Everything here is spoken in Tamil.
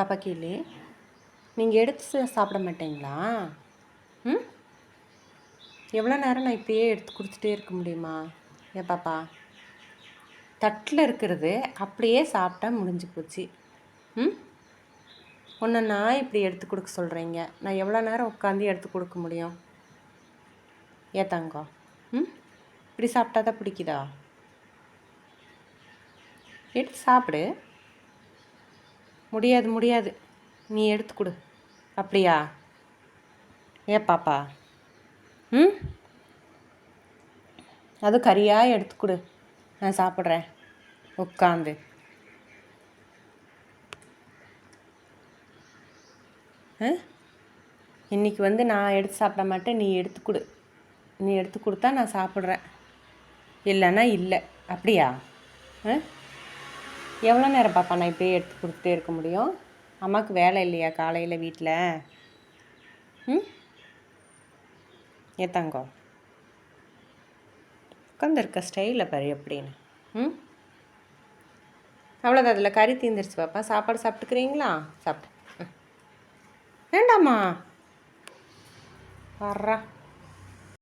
பாப்பா கீழே நீங்கள் எடுத்து சாப்பிட மாட்டீங்களா? ம்? எவ்வளோ நேரம் நான் இப்படியே எடுத்து கொடுத்துட்டே இருக்க முடியுமா? ஏ பாப்பா. தட்டில் இருக்கிறது அப்படியே சாப்பிட்டா முடிஞ்சு போச்சு. ம்? ஒன்று நான் இப்படி எடுத்து கொடுக்க சொல்கிறீங்க நான் எவ்வளோ நேரம் உட்காந்து எடுத்து கொடுக்க முடியும்? ஏ தங்கம். ம்? இப்படி சாப்பிட்டா தான் பிடிக்குதா? எடுத்து சாப்பிடு. முடியாது முடியாது. நீ எடுத்து கொடு. அப்படியா? ஏ பாப்பா. ம்? அது கறியாக எடுத்து கொடு. நான் சாப்பிட்றேன். உட்காந்து. இன்னைக்கு வந்து நான் எடுத்து சாப்பிட மாட்டேன். நீ எடுத்து கொடு. நீ எடுத்து கொடுத்தா நான் சாப்பிட்றேன். இல்லைன்னா இல்லை. அப்படியா? ஆ? எவ்வளோ நேரம் பாப்பா நான் இப்படியே எடுத்து கொடுத்துட்டே இருக்க முடியும்? அம்மாவுக்கு வேலை இல்லையா காலையில் வீட்டில் ம்? ஏ தங்கம்? உட்காந்துருக்க ஸ்டைலில் பாரு எப்படின்னு. ம்? அவ்வளோதான் அதில் கறி தீந்துருச்சு பாப்பா. சாப்பாடு சாப்பிட்டுக்கிறீங்களா? சாப்பிட்டு. வேண்டாமா வர்றா.